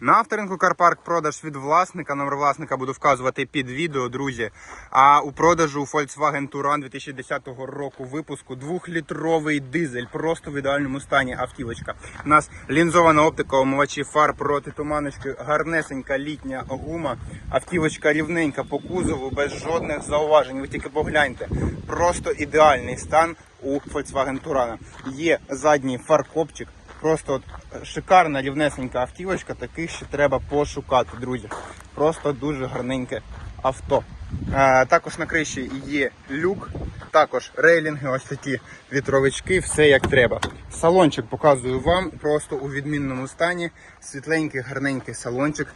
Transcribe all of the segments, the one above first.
На авторинку Карпарк продаж від власника. Номер власника буду вказувати під відео, друзі. А у продажу Volkswagen Touran 2010 року випуску двохлітровий дизель, просто в ідеальному стані автівочка. У нас лінзована оптика, омивачі фар проти туманочки, гарнесенька літня гума. Автівочка рівненька по кузову, без жодних зауважень. Ви тільки погляньте. Просто ідеальний стан у Volkswagen Touran. Є задній фаркопчик. Просто от шикарна рівнесенька автівочка, таких ще треба пошукати, друзі. Просто дуже гарненьке авто. А, також на криші є люк, також рейлінги, ось такі вітровички, все як треба. Салончик показую вам просто у відмінному стані. Світленький, гарненький салончик.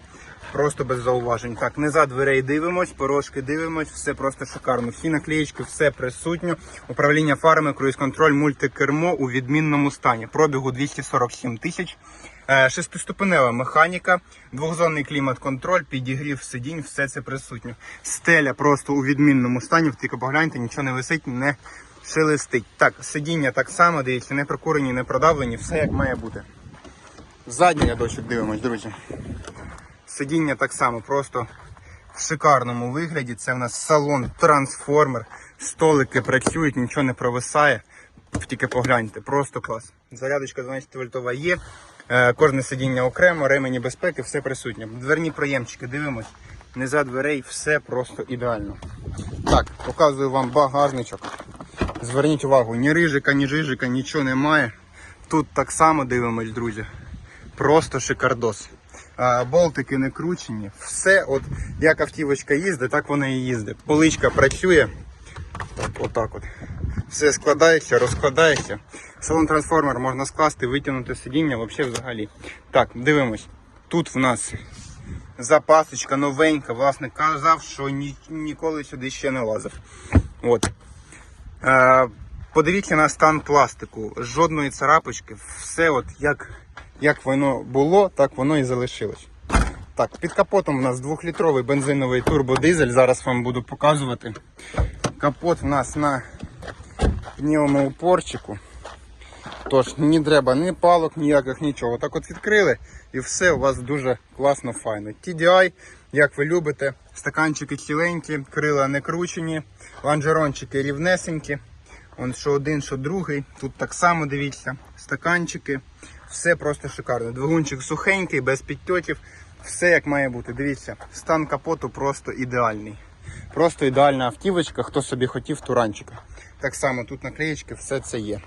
Просто без зауважень. Так, не за дверей дивимось, порожки дивимось, все просто шикарно. Всі наклеїчки, все присутньо. Управління фарами, круїз-контроль, мультикермо у відмінному стані. Пробігу 247 тисяч. Е, Шестиступенева механіка, двохзонний клімат-контроль, підігрів сидінь, все це присутньо. Стеля просто у відмінному стані. Тільки погляньте, нічого не висить, не шелестить. Так, сидіння так само, дивіться, не прокурені, не продавлені, все як має бути. Задній рядочок дивимось, друзі. Сидіння так само, просто в шикарному вигляді. Це в нас салон трансформер. Столики працюють, нічого не провисає. Тільки погляньте, просто клас. Зарядочка 12 вольтова є. Е, Кожне сидіння окремо, ремені безпеки, все присутнє. Дверні проємчики, дивимось. Не за дверей, все просто ідеально. Так, показую вам багажничок. Зверніть увагу, ні рижика, ні жижика, нічого немає. Тут так само дивимось, друзі. Просто шикардос. Болтики не кручені. Все, от як автівочка їздить, так вона і їздить. Поличка працює. Так, отак от. Все складається, розкладається. Салон трансформер можна скласти, витягнути сидіння, взагалі взагалі. Так, дивимось. Тут в нас запасочка новенька. Власник казав, що ні, ніколи сюди ще не лазив. От. Подивіться на стан пластику. Жодної царапочки. Все от як, як воно було, так воно і залишилось. Так, під капотом у нас двохлітровий бензиновий турбодизель. Зараз вам буду показувати. Капот у нас на пневмоупорчику. Тож не треба ні палок, ніяких нічого. Так от відкрили і все у вас дуже класно файно. TDI, як ви любите, стаканчики ціленькі, крила не кручені, лонжерончики рівнесенькі. Он що один, що другий. Тут так само дивіться, стаканчики. Все просто шикарно. Двигунчик сухенький, без підтьотів. Все як має бути. Дивіться, стан капоту просто ідеальний. Просто ідеальна автівочка, хто собі хотів туранчика. Так само тут наклеєчки, все це є.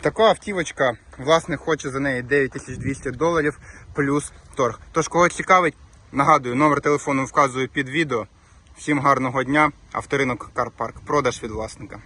Така автівочка, власник хоче за неї 9200 доларів плюс торг. Тож, кого цікавить, нагадую, номер телефону вказую під відео. Всім гарного дня. Авторинок Карпарк. Продаж від власника.